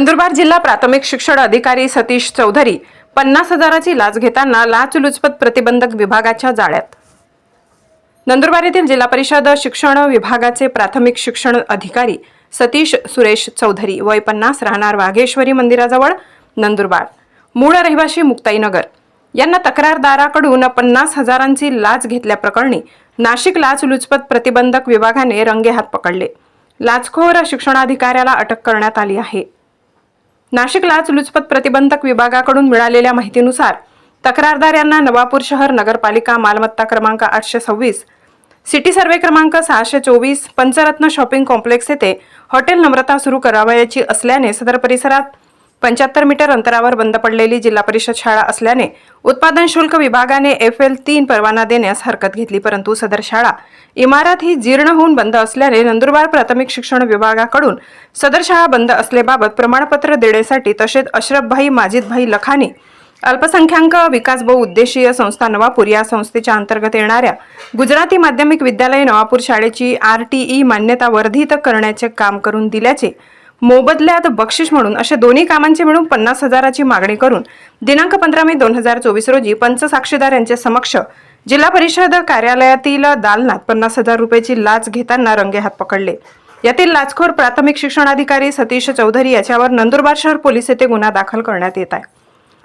नंदुरबार जिल्हा प्राथमिक शिक्षण अधिकारी सतीश चौधरी पन्नास हजाराची लाच घेताना लाचलुचपत प्रतिबंधक विभागाच्या जाळ्यात. नंदुरबार येथील जिल्हा परिषद शिक्षण विभागाचे प्राथमिक शिक्षण अधिकारी सतीश सुरेश चौधरी वय पन्नास राहणार वाघेश्वरी मंदिराजवळ नंदुरबार. मूळ रहिवाशी मुक्ताईनगर. यांना तक्रारदाराकडून पन्नास हजारांची लाच घेतल्याप्रकरणी नाशिक लाचलुचपत प्रतिबंधक विभागाने रंगेहात पकडले. लाचखोर शिक्षणाधिकाऱ्याला अटक करण्यात आली आहे. नाशिक लाचलुचपत प्रतिबंधक विभागाकडून मिळालेल्या माहितीनुसार तक्रारदार यांना नवापूर शहर नगरपालिका मालमत्ता क्रमांक आठशे सव्वीस सिटी सर्वे क्रमांक सहाशे चोवीस पंचरत्न शॉपिंग कॉम्प्लेक्स येथे हॉटेल नम्रता सुरू करावयाची असल्याने सदर परिसरात पंच्याहत्तर मीटर अंतरावर बंद पडलेली जिल्हा परिषद शाळा असल्याने उत्पादन शुल्क विभागाने एफ एल तीन परवाना देण्यास हरकत घेतली परंतु सदर शाळा इमारत ही जीर्ण होऊन बंद असल्याने नंदुरबार प्राथमिक शिक्षण विभागाकडून सदर शाळा बंद असलेबाबत प्रमाणपत्र देण्यासाठी तसेच अशरफभाई माजिदभाई लखानी अल्पसंख्याक विकास बहु उद्देशीय संस्था नवापूर या संस्थेच्या अंतर्गत येणाऱ्या गुजराती माध्यमिक विद्यालय नवापूर शाळेची आर टी ई मान्यता वर्धित करण्याचे काम करून दिल्याचे मोबदल्यात बक्षीस म्हणून अशा दोन्ही कामांचे मिळून पन्नास हजाराची मागणी करून दिनांक पंधरा मे दोन हजार चोवीस रोजी पंच साक्षीदार यांच्या समक्ष जिल्हा परिषद कार्यालयातील दालनात पन्नास हजार रुपयाची लाच घेताना रंगेहात पकडले. यातील लाचखोर प्राथमिक शिक्षणाधिकारी सतीश चौधरी याच्यावर नंदुरबार शहर पोलीस येथे गुन्हा दाखल करण्यात येत आहे.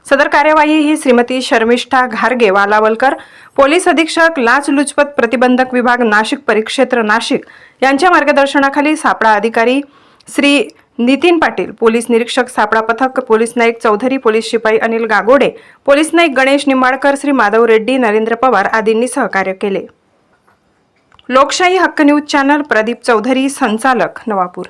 सदर कार्यवाही ही श्रीमती शर्मिष्ठा घारगे वालावलकर पोलीस अधीक्षक लाचलुचपत प्रतिबंधक विभाग नाशिक परिक्षेत्र नाशिक यांच्या मार्गदर्शनाखाली सापळा अधिकारी श्री नितीन पाटील पोलीस निरीक्षक सापळा पथक पोलीस नाईक चौधरी पोलीस शिपाई अनिल गागोडे पोलीस नाईक गणेश निंबाळकर श्री माधव रेड्डी नरेंद्र पवार आदींनी सहकार्य केले. लोकशाही हक्क न्यूज चॅनल प्रदीप चौधरी संचालक नवापूर.